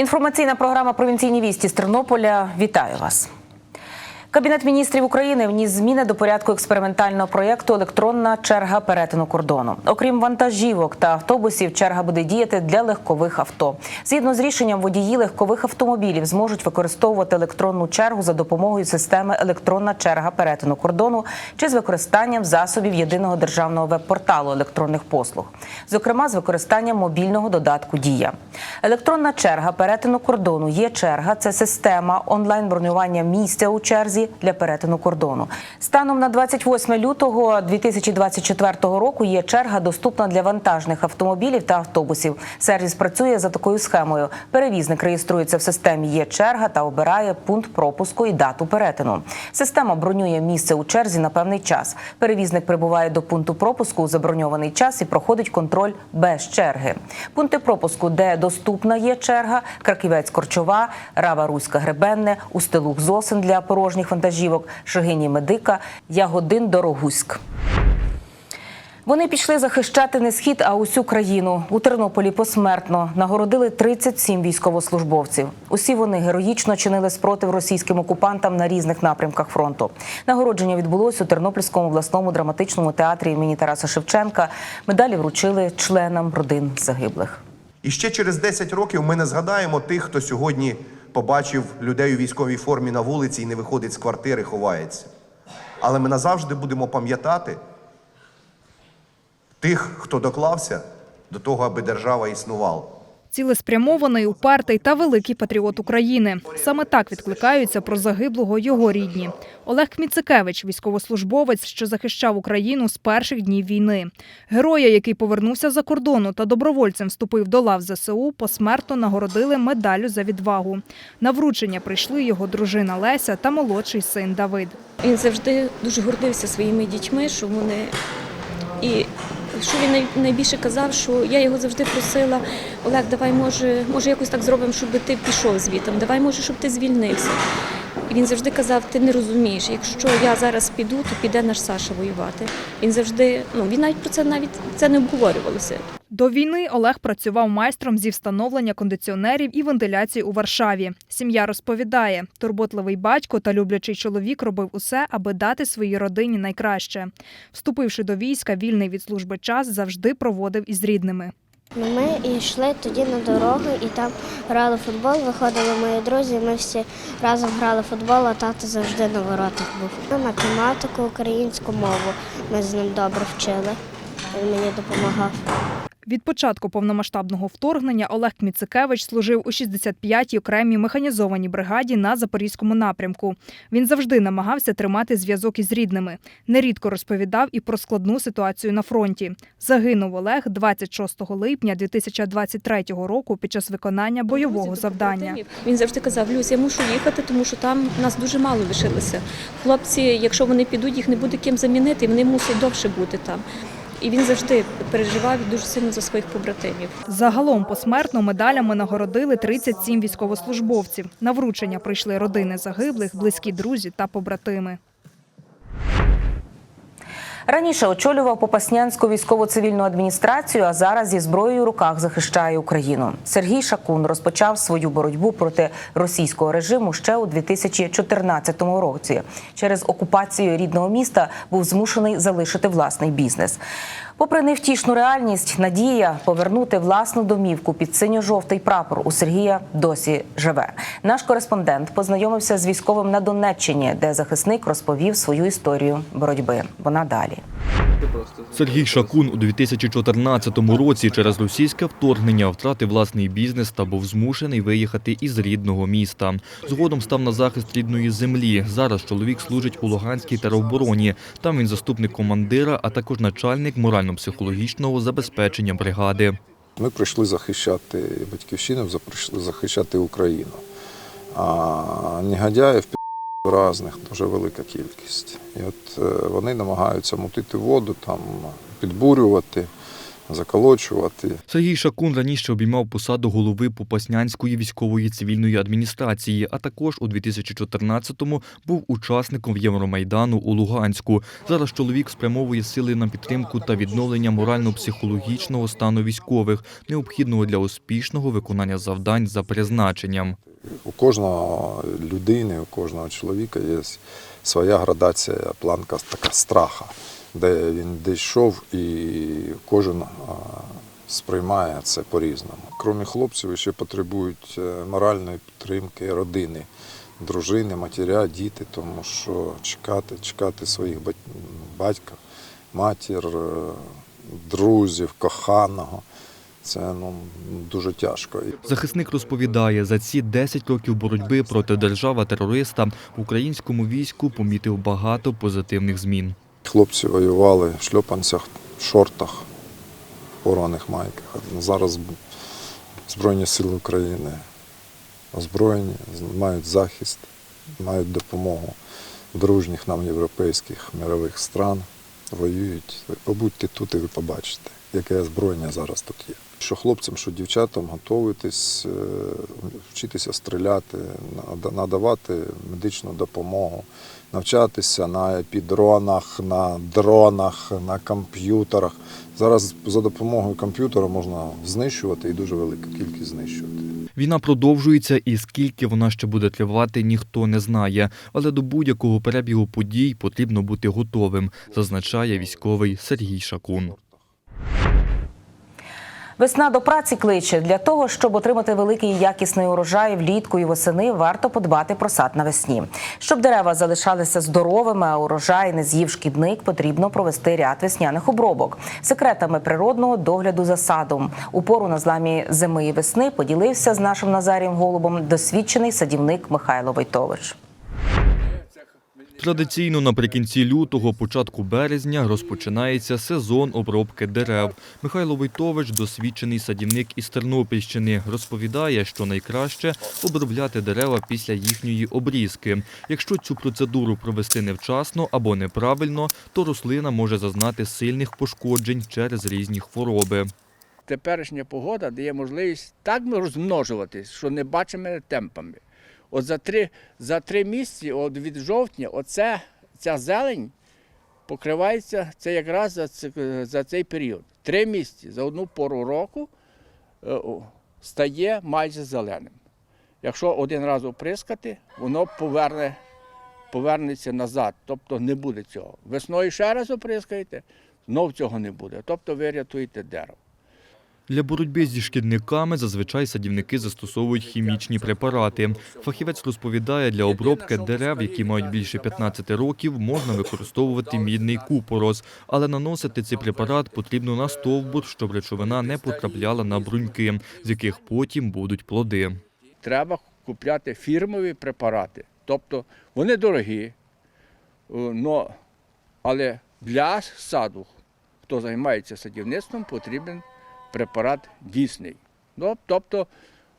Інформаційна програма Провінційні вісті з Тернополя. Вітаю вас. Кабінет міністрів України вніс зміни до порядку експериментального проєкту Електронна черга перетину кордону. Окрім вантажівок та автобусів, черга буде діяти для легкових авто. Згідно з рішенням, водії легкових автомобілів зможуть використовувати електронну чергу за допомогою системи Електронна черга перетину кордону чи з використанням засобів єдиного державного веб-порталу електронних послуг, зокрема з використанням мобільного додатку Дія. Електронна черга перетину кордону є черга. Це система онлайн бронювання місця у черзі для перетину кордону. Станом на 28 лютого 2024 року є черга доступна для вантажних автомобілів та автобусів. Сервіс працює за такою схемою. Перевізник реєструється в системі Є черга та обирає пункт пропуску і дату перетину. Система бронює місце у черзі на певний час. Перевізник прибуває до пункту пропуску у заброньований час і проходить контроль без черги. Пункти пропуску, де доступна є черга: Краківець Корчова, Рава Руська Гребенне, Устилух Зосин для порожніх вантажівок, Шагині Медика, Ягодин Дорогуськ. Вони пішли захищати не схід, а усю країну. У Тернополі посмертно нагородили 37 військовослужбовців. Усі вони героїчно чинили спротив російським окупантам на різних напрямках фронту. Нагородження відбулось у Тернопільському обласному драматичному театрі імені Тараса Шевченка. Медалі вручили членам родин загиблих. І ще через 10 років ми не згадаємо тих, хто сьогодні побачив людей у військовій формі на вулиці і не виходить з квартири, ховається. Але ми назавжди будемо пам'ятати тих, хто доклався до того, аби держава існувала. Цілеспрямований, упертий та великий патріот України. Саме так відкликаються про загиблого його рідні. Олег Кміцикевич, військовослужбовець, що захищав Україну з перших днів війни. Героя, який повернувся за кордону та добровольцем вступив до лав ЗСУ, посмертно нагородили медаллю за відвагу. На вручення прийшли його дружина Леся та молодший син Давид. Він завжди дуже гордився своїми дітьми, що вони і що він найбільше казав, що я його завжди просила, Олег, давай може, може якось так зробимо, щоб ти пішов звітом, давай може, щоб ти звільнився. І він завжди казав, ти не розумієш, якщо я зараз піду, то піде наш Саша воювати. Він завжди, ну він навіть про це навіть це не обговорювалося. До війни Олег працював майстром зі встановлення кондиціонерів і вентиляції у Варшаві. Сім'я розповідає, турботливий батько та люблячий чоловік робив усе, аби дати своїй родині найкраще. Вступивши до війська, вільний від служби час завжди проводив із рідними. Ну, Ми йшли тоді на дорогу і там грали футбол, виходили мої друзі, ми всі разом грали футбол, а тато завжди на воротах був. Математику, українську мову ми з ним добре вчили. Він мені допомагав. Від початку повномасштабного вторгнення Олег Кміцикевич служив у 65-й окремій механізованій бригаді на запорізькому напрямку. Він завжди намагався тримати зв'язок із рідними. Нерідко розповідав і про складну ситуацію на фронті. Загинув Олег 26 липня 2023 року під час виконання бойового завдання. Він завжди казав, Люсь, я мушу їхати, тому що там нас дуже мало лишилося. Хлопці, якщо вони підуть, їх не буде ким замінити, вони мусять довше бути там. І він завжди переживав дуже сильно за своїх побратимів. Загалом посмертно медалями нагородили 37 військовослужбовців. На вручення прийшли родини загиблих, близькі друзі та побратими. Раніше очолював Попаснянську військово-цивільну адміністрацію, а зараз зі зброєю в руках захищає Україну. Сергій Шакун розпочав свою боротьбу проти російського режиму ще у 2014 році. Через окупацію рідного міста був змушений залишити власний бізнес. Попри невтішну реальність, надія повернути власну домівку під синьо-жовтий прапор у Сергія досі живе. Наш кореспондент познайомився з військовим на Донеччині, де захисник розповів свою історію боротьби. Вона далі. Сергій Шакун у 2014 році через російське вторгнення втратив власний бізнес та був змушений виїхати із рідного міста. Згодом став на захист рідної землі. Зараз чоловік служить у Луганській теробороні. Там він заступник командира, а також начальник морально-психологічного забезпечення бригади. Ми прийшли захищати батьківщину, прийшли захищати Україну. А негодяїв разних дуже велика кількість. І от е, вони намагаються мутити воду, там, підбурювати, заколочувати. Сергій Шакун раніше обіймав посаду голови Попаснянської військової цивільної адміністрації, а також у 2014-му був учасником Євромайдану у Луганську. Зараз чоловік спрямовує сили на підтримку та відновлення морально-психологічного стану військових, необхідного для успішного виконання завдань за призначенням. У кожного людини, у кожного чоловіка є своя градація, планка така страха, де він десь йшов, і кожен сприймає це по-різному. Крім хлопців, ще потребують е, моральної підтримки родини, дружини, матіря, діти, тому що чекати, чекати своїх бать- батька, матір, е, друзів, коханого. Це ну, дуже тяжко. Захисник розповідає, за ці 10 років боротьби проти держава-терориста в українському війську помітив багато позитивних змін. Хлопці воювали в шльопанцях, в шортах, порваних майках. Зараз Збройні Сили України озброєні, мають захист, мають допомогу дружніх нам європейських мирових стран, воюють. Ви побудьте тут і ви побачите, яке озброєння зараз тут є. Що хлопцям, що дівчатам готуватись, е, вчитися стріляти, надавати медичну допомогу, навчатися на епідронах, на дронах, на комп'ютерах. Зараз за допомогою комп'ютера можна знищувати і дуже велику кількість знищувати. Війна продовжується, і скільки вона ще буде тривати, ніхто не знає. Але до будь-якого перебігу подій потрібно бути готовим, зазначає військовий Сергій Шакун. Весна до праці кличе для того, щоб отримати великий якісний урожай влітку і восени, варто подбати про сад навесні. Щоб дерева залишалися здоровими, а урожай не з'їв шкідник, потрібно провести ряд весняних обробок. Секретами природного догляду за садом у пору на зламі зими і весни поділився з нашим Назарієм Голубом досвідчений садівник Михайло Войтович. Традиційно наприкінці лютого, початку березня розпочинається сезон обробки дерев. Михайло Войтович, досвідчений садівник із Тернопільщини, розповідає, що найкраще обробляти дерева після їхньої обрізки. Якщо цю процедуру провести невчасно або неправильно, то рослина може зазнати сильних пошкоджень через різні хвороби. теперішня погода дає можливість так розмножуватись, що не бачимо темпами. От за три, за три місяці, от від жовтня, оце, ця зелень покривається це якраз за, за цей період. Три місяці за одну пору року е, стає майже зеленим. Якщо один раз оприскати, воно поверне, повернеться назад, тобто не буде цього. Весною ще раз оприскаєте, знов цього не буде. Тобто ви рятуєте дерево. Для боротьби зі шкідниками зазвичай садівники застосовують хімічні препарати. Фахівець розповідає, для обробки дерев, які мають більше 15 років, можна використовувати мідний купорос, але наносити цей препарат потрібно на стовбур, щоб речовина не потрапляла на бруньки, з яких потім будуть плоди. треба купляти фірмові препарати. Тобто вони дорогі, е, але для саду, хто займається садівництвом, потрібен препарат дійсний. Ну, тобто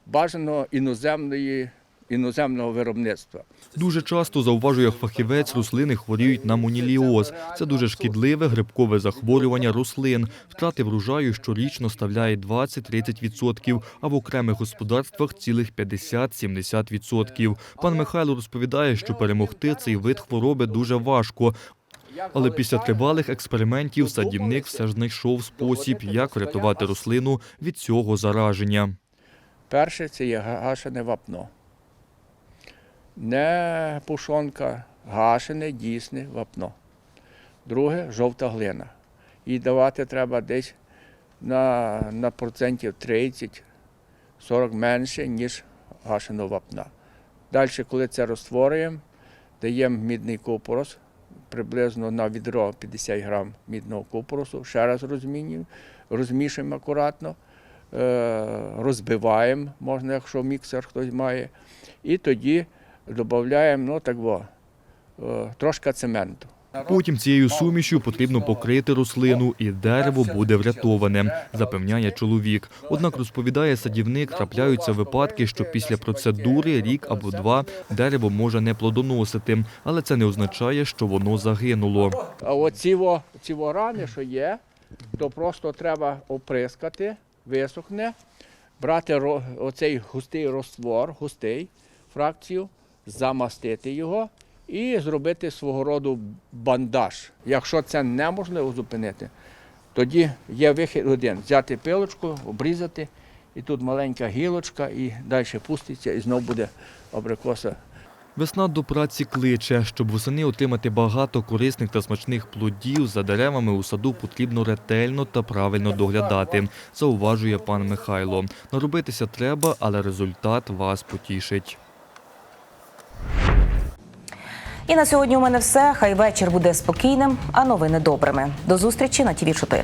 бажано іноземної, іноземного виробництва. Дуже часто, зауважує фахівець, рослини хворіють на моніліоз. Це дуже шкідливе грибкове захворювання рослин. Втрати врожаю щорічно ставляє 20-30%, а в окремих господарствах цілих 50-70%. Пан Михайло розповідає, що перемогти цей вид хвороби дуже важко. Але після тривалих експериментів садівник все ж знайшов спосіб, як врятувати рослину від цього зараження. Перше це є гашене вапно. Не пушонка, гашене дійсне вапно. Друге жовта глина. І давати треба десь на, на процентів 30-40 менше, ніж гашеного вапна. Далі, коли це розтворюємо, даємо мідний купорос, приблизно на відро 50 грам мідного купоросу, ще раз розмішуємо акуратно е, розбиваємо, можна, якщо міксер хтось має, і тоді додаємо ну, е, трошки цементу. Потім цією сумішю потрібно покрити рослину, і дерево буде врятоване, запевняє чоловік. Однак розповідає садівник, трапляються випадки, що після процедури рік або два дерево може не плодоносити, але це не означає, що воно загинуло. А оці ці рани, що є, то просто треба оприскати, висохне, брати оцей густий розтвор, густий фракцію, замастити його і зробити свого роду бандаж. Якщо це неможливо зупинити, тоді є вихід один: взяти пилочку, обрізати, і тут маленька гілочка, і далі пуститься, і знову буде абрикоса Весна до праці кличе. Щоб восени отримати багато корисних та смачних плодів, за деревами у саду потрібно ретельно та правильно доглядати, зауважує пан Михайло. Наробитися треба, але результат вас потішить. І на сьогодні у мене все. Хай вечір буде спокійним, а новини добрими. До зустрічі на ТІВІ 4